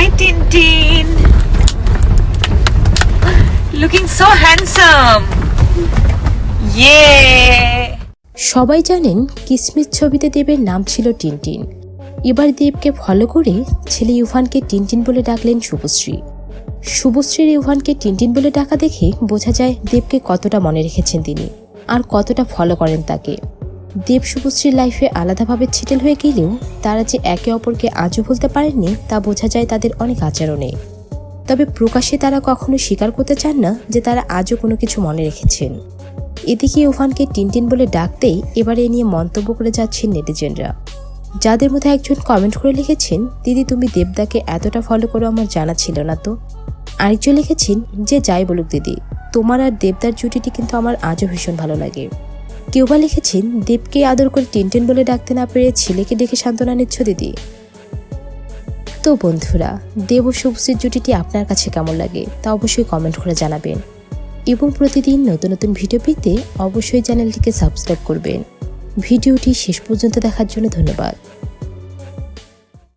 Hi, Tintin. Looking so handsome. Yeah. সবাই জানেন কিসমিস ছবিতে দেবের নাম ছিল টিনটিন এবার দেবকে ফলো করে ছেলে ইউভানকে টিনটিন বলে ডাকলেন শুভশ্রী শুভশ্রীর ইউভানকে টিনটিন বলে ডাকা দেখে বোঝা যায় দেবকে কতটা মনে রেখেছেন তিনি আর কতটা ফলো করেন তাকে দেব শুভশ্রীর লাইফে আলাদাভাবে ছিটেল হয়ে গেলেও তারা যে একে অপরকে আজও ভুলতে পারেননি, তা বোঝা যায় তাদের অনেক আচরণে। তবে প্রকাশ্যে তারা কখনো স্বীকার করতে চান না যে তারা আজও কোনো কিছু মনে রেখেছেন। এদিকে ইউভানকে টিনটিন বলে ডাকতেই এবারে নিয়ে মন্তব্য করে যাচ্ছেন নেটিজেনরা। যাদের মধ্যে একজন কমেন্ট করে লিখেছেন, দিদি, তুমি দেবদাকে এতটা ফলো করো আমার জানা ছিল না তো। আরেকজন লিখেছেন, যে যাই বলুক দিদি, তোমার আর দেবদার জুটিটি কিন্তু আমার আজও ভীষণ ভালো লাগে। কেউ বা লিখেছেন দেবকে আদর করে টিনটিন বলে ডাকতে না পেরে ছেলেকে ডেকে সান্ত্বনা নিচ্ছ দিদি। তো বন্ধুরা, দেব শুভশ্রীর জুটিটি আপনার কাছে কেমন লাগে তা অবশ্যই কমেন্ট করে জানাবেন। এবং প্রতিদিন নতুন নতুন ভিডিও পেতে অবশ্যই চ্যানেলটিকে সাবস্ক্রাইব করবেন। ভিডিওটি শেষ পর্যন্ত দেখার জন্য ধন্যবাদ।